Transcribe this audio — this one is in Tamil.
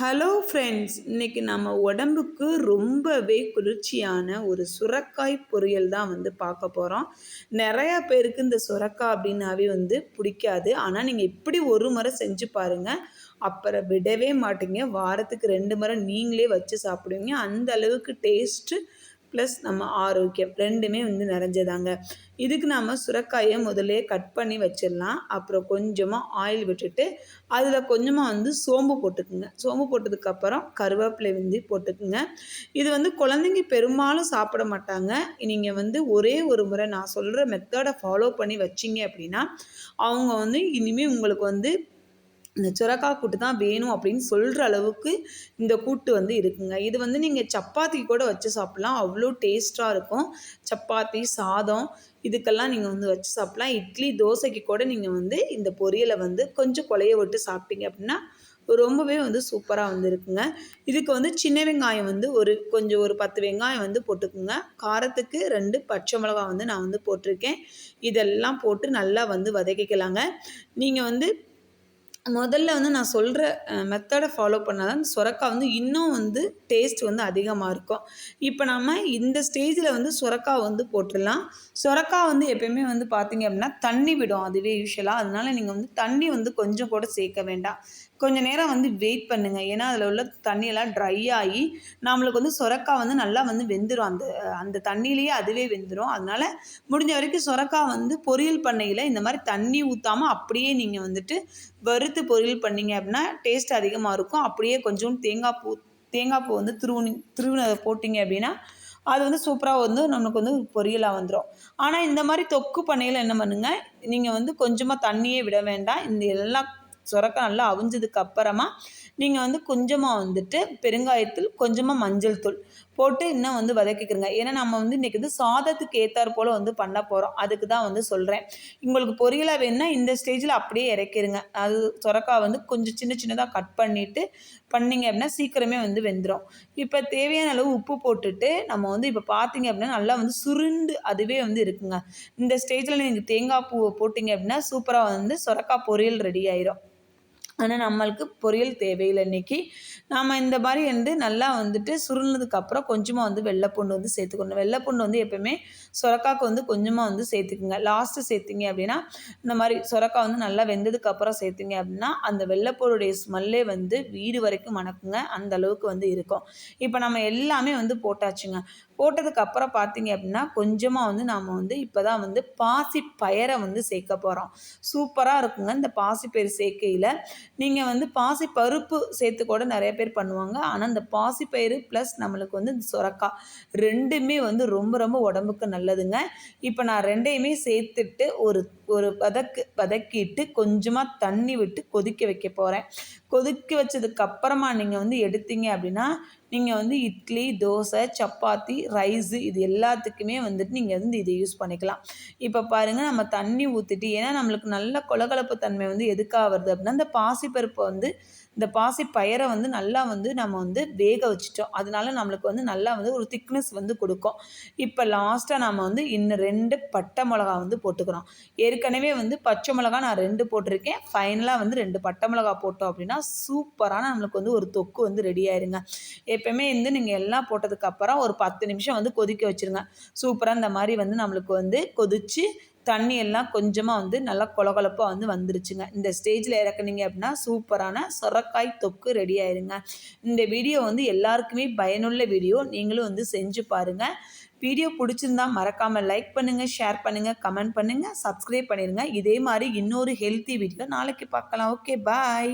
ஹலோ ஃப்ரெண்ட்ஸ் இன்றைக்கி நம்ம உடம்புக்கு ரொம்பவே குளிர்ச்சியான ஒரு சுரக்காய் பொரியல் தான் வந்து பார்க்க போகிறோம் நிறையா பேருக்கு இந்த சுரக்காய் அப்படின்னாவே வந்து பிடிக்காது. ஆனால் நீங்கள் இப்படி ஒரு முறை செஞ்சு பாருங்கள் அப்புறம் விடவே மாட்டீங்க. வாரத்துக்கு ரெண்டு முறை நீங்களே வச்சு சாப்பிடுவீங்க. அந்த அளவுக்கு டேஸ்ட்டு ப்ளஸ் நம்ம ஆரோக்கியம் ரெண்டுமே வந்து நிறைஞ்சதாங்க. இதுக்கு நாம் சுரக்காயை முதலே கட் பண்ணி வச்சிடலாம். அப்புறம் கொஞ்சமாக ஆயில் விட்டுட்டு அதில் கொஞ்சமாக வந்து சோம்பு போட்டுக்குங்க. சோம்பு போட்டதுக்கப்புறம் கருவேப்பிலை வந்து போட்டுக்குங்க. இது வந்து குழந்தைங்க பெரும்பாலும் சாப்பிட மாட்டாங்க. நீங்கள் வந்து ஒரே ஒரு முறை நான் சொல்கிற மெத்தடை ஃபாலோ பண்ணி வச்சிங்க அப்படின்னா அவங்க வந்து இனிமேல் உங்களுக்கு வந்து இந்த சுரக்கா கூட்டு தான் வேணும் அப்படின்னு சொல்கிற அளவுக்கு இந்த கூட்டு வந்து இருக்குங்க. இது வந்து நீங்கள் சப்பாத்தி கூட வச்சு சாப்பிட்லாம். அவ்வளோ டேஸ்ட்டாக இருக்கும். சப்பாத்தி சாதம் இதுக்கெல்லாம் நீங்கள் வந்து வச்சு சாப்பிட்லாம். இட்லி தோசைக்கு கூட நீங்கள் வந்து இந்த பொரியலை வந்து கொஞ்சம் கொலைய விட்டு சாப்பிட்டீங்க அப்படின்னா ரொம்பவே வந்து சூப்பராக வந்து இருக்குங்க. இதுக்கு வந்து சின்ன வெங்காயம் வந்து ஒரு கொஞ்சம் ஒரு பத்து வெங்காயம் வந்து போட்டுக்குங்க. காரத்துக்கு ரெண்டு பச்சை மிளகா வந்து நான் வந்து போட்டிருக்கேன். இதெல்லாம் போட்டு நல்லா வந்து வதக்கிக்கலாங்க. நீங்கள் வந்து முதல்ல வந்து நான் சொல்கிற மெத்தடை ஃபாலோ பண்ணால் தான் சுரக்காய் வந்து இன்னும் வந்து டேஸ்ட் வந்து அதிகமாக இருக்கும். இப்போ நம்ம இந்த ஸ்டேஜில் வந்து சுரக்காய் வந்து போட்டுடலாம். சுரக்காய் வந்து எப்பயுமே வந்து பார்த்திங்க அப்படின்னா தண்ணி விடும் அதுவே யூஸ்வலாக அதனால் நீங்கள் வந்து தண்ணி வந்து கொஞ்சம் கூட சேர்க்க வேண்டாம். கொஞ்சம் நேரம் வந்து வெயிட் பண்ணுங்கள் ஏன்னா அதில் உள்ள தண்ணியெல்லாம் ட்ரை ஆகி நம்மளுக்கு வந்து சுரக்காய் வந்து நல்லா வந்து வெந்துடும் அந்த அந்த தண்ணியிலேயே அதுவே வெந்துடும் அதனால் முடிஞ்ச வரைக்கும் சுரக்காய் வந்து பொரியல் பண்ணையில் இந்த மாதிரி தண்ணி ஊற்றாமல் அப்படியே நீங்கள் வந்துட்டு வறுத்து பொரியல் பண்ணிங்க அப்படின்னா டேஸ்ட் அதிகமாக இருக்கும். அப்படியே கொஞ்சம் தேங்காய் பூ தேங்காய் பூ வந்து திருவுனி திருவினதை போட்டிங்க அப்படின்னா அது வந்து சூப்பராக வந்து நம்மளுக்கு வந்து பொரியலாக வந்துடும் ஆனால் இந்த மாதிரி தொக்கு பண்ணையில் என்ன பண்ணுங்கள் நீங்கள் வந்து கொஞ்சமாக தண்ணியே விட வேண்டாம். இந்த எல்லா சுரக்கம் நல்லா அவிஞ்சதுக்கு அப்புறமா நீங்கள் வந்து கொஞ்சமாக வந்துட்டு பெருங்காயத்தூள் கொஞ்சமாக மஞ்சள் தூள். போட்டு இன்னும் வந்து வதக்கிக்கிறங்க. ஏன்னா நம்ம வந்து இன்றைக்கி வந்து சாதத்துக்கு ஏற்றாற் போல் வந்து பண்ண போகிறோம் அதுக்கு தான் வந்து சொல்கிறேன் உங்களுக்கு பொரியலாக வேணுன்னா இந்த ஸ்டேஜில் அப்படியே இறக்கிடுங்க அது சுரக்காய் வந்து கொஞ்சம் சின்ன சின்னதாக கட் பண்ணிவிட்டு பண்ணிங்க அப்படின்னா சீக்கிரமே வந்து வெந்துடும் இப்போ தேவையான அளவு உப்பு போட்டுட்டு நம்ம வந்து இப்போ பார்த்தீங்க அப்படின்னா நல்லா வந்து சுருண்டு அதுவே வந்து இருக்குங்க. இந்த ஸ்டேஜில் நீங்கள் தேங்காய் பூவை போட்டிங்க அப்படின்னா சூப்பராக வந்து சுரக்காய் பொரியல் ரெடி ஆயிரும். ஆனால் நம்மளுக்கு பொரியல் தேவையில்லை இன்றைக்கி நாம் இந்த மாதிரி வந்து நல்லா வந்துட்டு சுருளினதுக்கப்புறம் கொஞ்சமாக வந்து வெள்ளைப்பூண்டு வந்து சேர்த்துக்கணும். வெள்ளைப்பூண்டு வந்து எப்போயுமே சுரக்காய்க்கு வந்து கொஞ்சமாக வந்து சேர்த்துக்குங்க. லாஸ்ட்டு சேர்த்திங்க அப்படின்னா இந்த மாதிரி சுரக்காய் வந்து நல்லா வெந்ததுக்கப்புறம் சேர்த்திங்க அப்படின்னா அந்த வெள்ளைப்பூருடைய ஸ்மெல்லே வந்து வீடு வரைக்கும் மணக்குங்க. அந்த அளவுக்கு வந்து இருக்கும். இப்போ நம்ம எல்லாமே வந்து போட்டாச்சுங்க. போட்டதுக்கப்புறம் பார்த்தீங்க அப்படின்னா கொஞ்சமாக வந்து நாம் வந்து இப்போ தான் வந்து பாசி பயரை வந்து சேர்க்க போகிறோம் சூப்பராக இருக்குங்க இந்த பாசிப்பயிர் சேர்க்கையில். நீங்கள் வந்து பாசி பருப்பு சேர்த்து கூட நிறைய பேர் பண்ணுவாங்க. ஆனால் இந்த பாசிப்பயிறு ப்ளஸ் நம்மளுக்கு வந்து இந்த சுரக்காய் ரெண்டுமே வந்து ரொம்ப ரொம்ப உடம்புக்கு நல்லதுங்க. இப்போ நான் ரெண்டையுமே சேர்த்துட்டு ஒரு ஒரு வதக்கு வதக்கிட்டு கொஞ்சமாக தண்ணி விட்டு கொதிக்க வைக்க போகிறேன் கொதிக்க வச்சதுக்கப்புறமா நீங்கள் வந்து எடுத்தீங்க அப்படின்னா நீங்கள் வந்து இட்லி தோசை சப்பாத்தி ரைஸு இது எல்லாத்துக்குமே வந்துட்டு நீங்கள் வந்து இதை யூஸ் பண்ணிக்கலாம். இப்போ பாருங்கள் நம்ம தண்ணி ஊற்றிட்டு ஏன்னா நம்மளுக்கு நல்ல கொலகலப்பு தன்மை வந்து எதுக்காக வருது அப்படின்னா இந்த பாசிப்பருப்பை வந்து இந்த பாசி பயரை வந்து நல்லா வந்து நம்ம வந்து வேக வச்சுட்டோம். அதனால நம்மளுக்கு வந்து நல்லா வந்து ஒரு திக்னஸ் வந்து கொடுக்கும். இப்போ லாஸ்ட்டாக நம்ம வந்து இன்னும் ரெண்டு பட்டை மிளகா வந்து போட்டுக்கிறோம். ஏற்கனவே வந்து பச்சை மிளகா நான் ரெண்டு போட்டிருக்கேன். ஃபைனலாக வந்து ரெண்டு பட்டை மிளகா போட்டோம் அப்படின்னா சூப்பரான நம்மளுக்கு வந்து ஒரு தொக்கு வந்து ரெடி ஆயிருங்க. எப்பயுமே வந்து நீங்கள் எல்லாம் போட்டதுக்கப்புறம் ஒரு பத்து நிமிஷம் வந்து கொதிக்க வச்சுருங்க. சூப்பராக இந்த மாதிரி வந்து நம்மளுக்கு வந்து கொதித்து தண்ணி எல்லாம் கொஞ்சமாக வந்து நல்லா கொலகொலப்பாக வந்து வந்துருச்சுங்க. இந்த ஸ்டேஜில் இறக்குனீங்க அப்படின்னா சூப்பரான சொரக்காய் தொக்கு ரெடி ஆயிருங்க. இந்த வீடியோ வந்து எல்லாருக்குமே பயனுள்ள வீடியோ நீங்களும் வந்து செஞ்சு பாருங்கள் வீடியோ பிடிச்சிருந்தா மறக்காமல் லைக் பண்ணுங்கள் ஷேர் பண்ணுங்கள் கமெண்ட் பண்ணுங்கள் சப்ஸ்கிரைப் பண்ணிடுங்க இதே மாதிரி இன்னொரு ஹெல்த்தி வீடியோ நாளைக்கு பார்க்கலாம். Okay bye